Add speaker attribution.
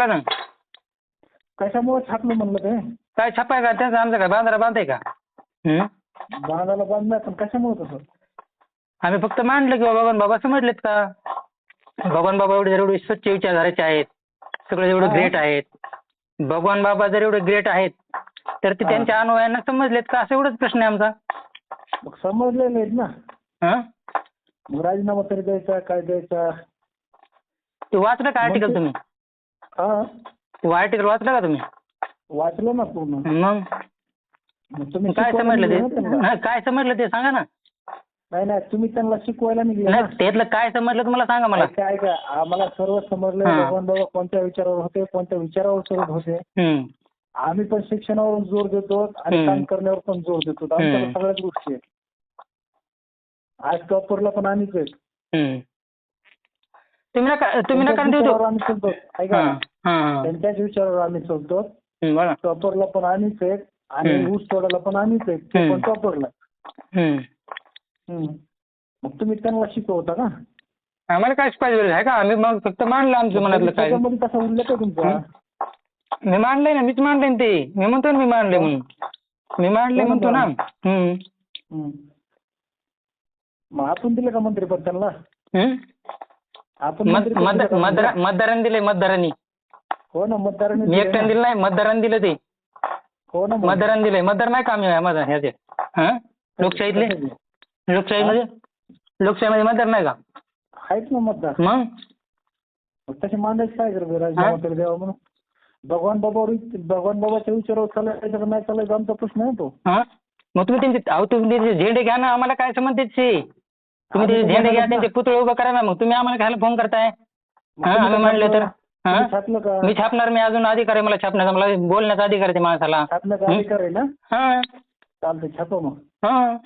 Speaker 1: बोला ना?
Speaker 2: कशामुळे छापलं म्हणलं ते?
Speaker 1: काय छापाय का? त्यांचं आमचं काय? बांधारा बांधाय का? हं?
Speaker 2: बांधायला बांधणार पण कशामुळे तसं?
Speaker 1: आम्ही फक्त मांडलं की बाबा बाबा समजलेत का? भगवान बाबा एवढे एवढे स्वच्छ विचारधाराचे आहेत सगळे एवढे
Speaker 2: हा.
Speaker 1: ग्रेट आहेत भगवान बाबा जर एवढे ग्रेट आहेत तर ते
Speaker 2: हा.
Speaker 1: त्यांच्या अनुयायांना समजलेत का? असं एवढंच प्रश्न आहे आमचा.
Speaker 2: मग समजलेले आहेत ना.
Speaker 1: हं?
Speaker 2: मग राजीनामा तरी द्यायचा काय द्यायचा?
Speaker 1: ते वाचलं का आर्टिकल तुम्ही?
Speaker 2: हा
Speaker 1: ते आर्टिकल वाचलं का तुम्ही
Speaker 2: वाचलं ना पूर्ण
Speaker 1: मग
Speaker 2: मग तुम्ही
Speaker 1: काय
Speaker 2: शिकवायला
Speaker 1: समजलं
Speaker 2: निघले ना
Speaker 1: ते
Speaker 2: त्यांना.
Speaker 1: काय समजलं ते सांगा ना
Speaker 2: नाही नाही तुम्ही त्यांना शिकवायला निघले ना
Speaker 1: नाही त्यातलं काय समजलं तुम्हाला सांगा मला
Speaker 2: ऐका ऐका आम्हाला सर्व समजलं
Speaker 1: हा.
Speaker 2: भगवान बाबा कोणत्या विचारावर होते कोणत्या विचारावर चालत होते. आम्ही पण शिक्षणावर जोर देतो आणि
Speaker 1: हम्म.
Speaker 2: काम करण्यावर पण जोर देतो
Speaker 1: हम्म.
Speaker 2: सगळ्याच गोष्टी आहेत आज टॉपरला पण आम्हीच आहेत.
Speaker 1: तुम्ही नका तुम्ही नका देऊ
Speaker 2: आम्ही चालतो ऐका
Speaker 1: हां हां.
Speaker 2: त्यांच्याच विचारावर आम्ही चालतो
Speaker 1: हं, बोला.
Speaker 2: टॉपरला पण आम्हीच आहेत आणि. ऊस तोडायला पण आम्हीच आहेत. ते
Speaker 1: हम्म.
Speaker 2: पण टॉपरला
Speaker 1: हं.
Speaker 2: मग तुम्ही त्यांना शिकवता का
Speaker 1: आम्हाला काय शिकवायची गरज आहे का? आम्ही मग फक्त मांडलं आमचं मनातलं काय
Speaker 2: कसा उल्लेख आहे तुमचा?
Speaker 1: मी मांडलंय ना मीच मांडलंय ना ते. मी म्हणतो ना मी मांडलंय म्हणून. मी मांडलंय
Speaker 2: कोण
Speaker 1: म्हणतो ना? हं.
Speaker 2: मग आपण दिलं का मंत्रीपद त्यांना?
Speaker 1: हं?
Speaker 2: आपण
Speaker 1: मत-
Speaker 2: मंत्रिपद दिलं
Speaker 1: मतदार मतदार? मतदारांनी दिलंय मतदारांनी
Speaker 2: हो ना मतदारांनी
Speaker 1: मी एकट्याने. दिलं नाही मतदारांनी दिलं ते.
Speaker 2: हो ना.
Speaker 1: मतदारांनी दिलंय. मतदार नाही का आम्ही? माझा ह्याचे हां? लोकशाहीतले? लोकशाहीमध्ये? लोकशाहीमध्ये मतदार नाही का?
Speaker 2: आहेत ना मतदार
Speaker 1: मग?
Speaker 2: तसे मांडायचं काय करतो राजीनामा द्यावा म्हणून? भगवान बाबावर भगवान बाबाच्या विचारावर चालायचं का नाही चालायचं आमचा प्रश्न आहे तो.
Speaker 1: मग तुम्ही त्यांचे अहो तुम्ही त्यांचे झेंडे घ्या ना आम्हाला काय संबंध त्याचे? तुम्ही त्याचे झेंडे घ्या. त्यांचे पुतळे उभं करा ना मग तुम्ही आम्हाला खायला फोन करताय. हां आम्ही म्हणले तर? हां?
Speaker 2: छापलं का
Speaker 1: मी छापणार मी अजून अधिकार आहे मला छापण्याचा मला बोलण्याचा अधिकार आहे त्या माणसाला.
Speaker 2: छापलं का अधिकार आहे ना?
Speaker 1: हां.
Speaker 2: चालतंय छापा मग.
Speaker 1: हां.